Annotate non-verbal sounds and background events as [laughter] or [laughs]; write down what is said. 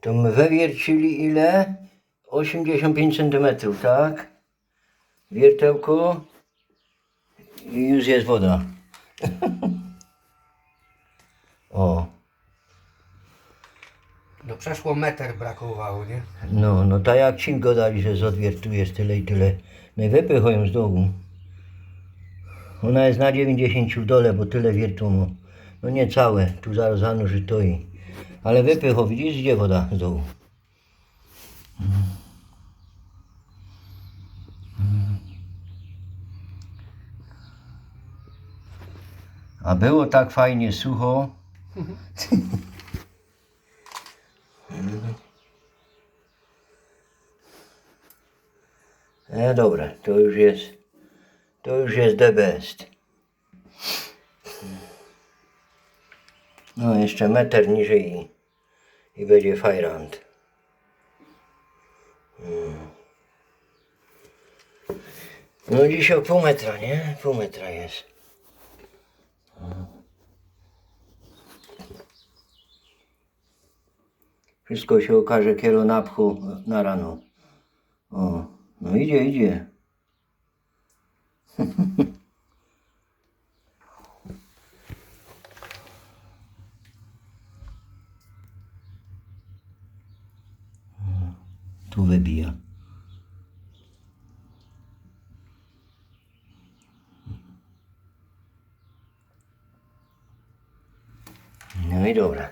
To my wewiercili ile? 85 cm, tak? Wiertełko. I już jest woda. [laughs] o, No przeszło metr brakowało, nie? no, no tak jak ci go dali, że z odwiertu jest tyle i tyle. No i wypychają z dołu. Ona jest na 90 w dole, bo tyle wiertu ma. No nie całe, tu zaraz zanurzy to i. Ale wypycho, widzisz, gdzie woda z dołu? A było tak fajnie sucho. E, dobra, to już jest, to już jest the best. No, jeszcze metr niżej i, i będzie fajrant. Mm. No dziś o pół metra, nie? Pół metra jest. Wszystko się okaże kiero na pchu na rano. O, no idzie, idzie. [laughs] Tu wybija. No i dobra.